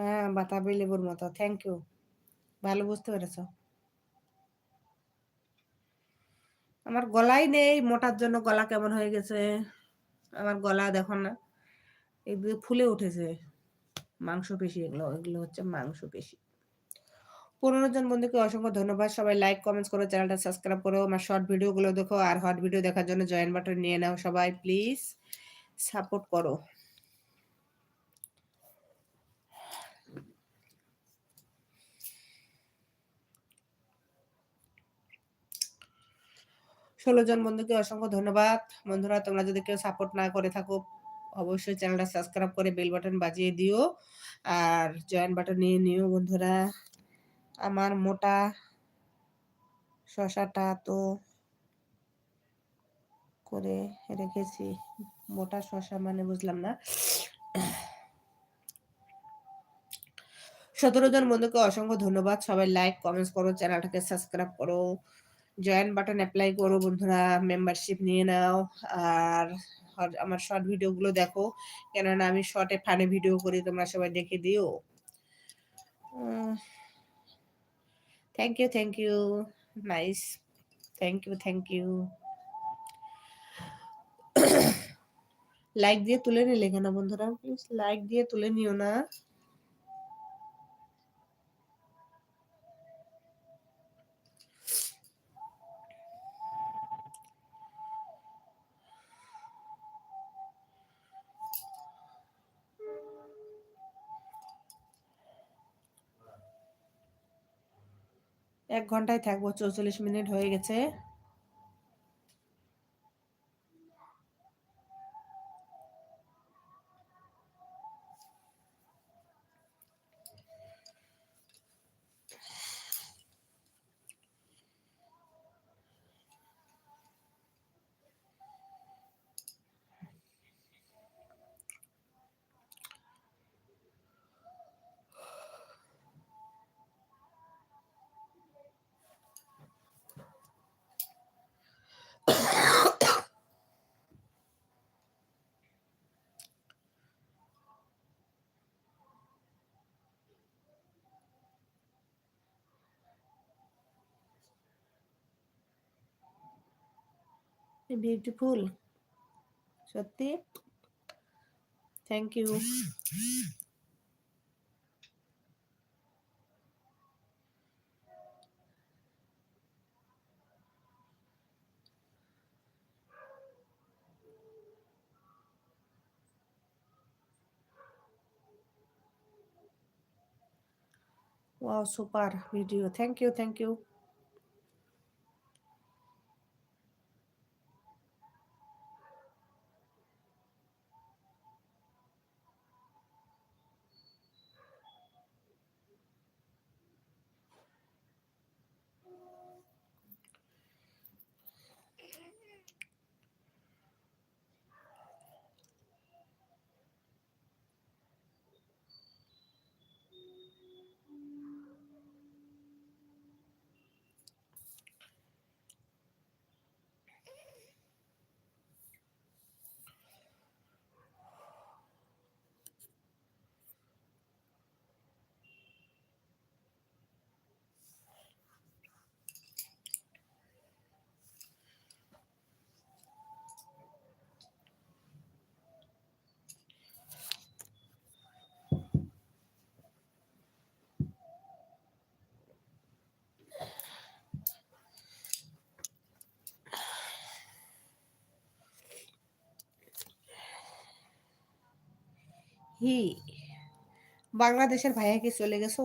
হ্যাঁ বাতাবি লেবুর মতো। থ্যাংক ইউ ভালো বুঝতে পেরেছ। আমার গলাই নেই, মোটার জন্য গলা কেমন হয়ে গেছে? আমার গলা দেখো না। এগুলো ফুলে উঠেছে। মাংস পেশি এগুলো এগুলো হচ্ছে মাংস পেশি পনেরো জন বন্ধুকে অসংখ্য ধন্যবাদ। সবাই লাইক কমেন্টস করো, চ্যানেলটা সাবস্ক্রাইব করো, আমার শর্ট ভিডিওগুলো দেখো, আর হট ভিডিও দেখার জন্য জয়েন বাটন নিয়ে নাও সবাই প্লিজ সাপোর্ট করো। ষোলো জন বন্ধুকে অসংখ্য ধন্যবাদ। বন্ধুরা, তোমরা যদি কেউ সাপোর্ট না করে থাকো, অবশ্যই চ্যানেলটা সাবস্ক্রাইব করে বেল বাটন বাজিয়ে দিও। আর জয়েন বাটন নিয়ে নিও বন্ধুরা। আমার মোটা শশাটা তো করে রেখেছি। মোটা শশা মানে বুঝলাম না। সতেরো জন বন্ধুকে অসংখ্য ধন্যবাদ। সবাই লাইক কমেন্টস করো চ্যানেলটাকে সাবস্ক্রাইব করো। জয়েন বাটন অ্যাপ্লাই করো বন্ধুরা মেম্বারশিপ নিয়ে নাও। আর আমার শর্ট ভিডিওগুলো দেখো। কেননা আমি শর্টে ফানে ভিডিও করি, তোমরা সবাই দেখে দিও। Thank you thank you nice thank you thank you like দিয়ে তুলে নিলে কেন বন্ধুরা? প্লিজ লাইক দিয়ে তুলে নিও না। এক ঘন্টায় থাকব চৌচল্লিশ মিনিট হয়ে গেছে। বিউটিফুল সত্যি thank you Wow, super video. Thank you, thank you. হি বাংলাদেশের ভাইয়া কি চলে গেছো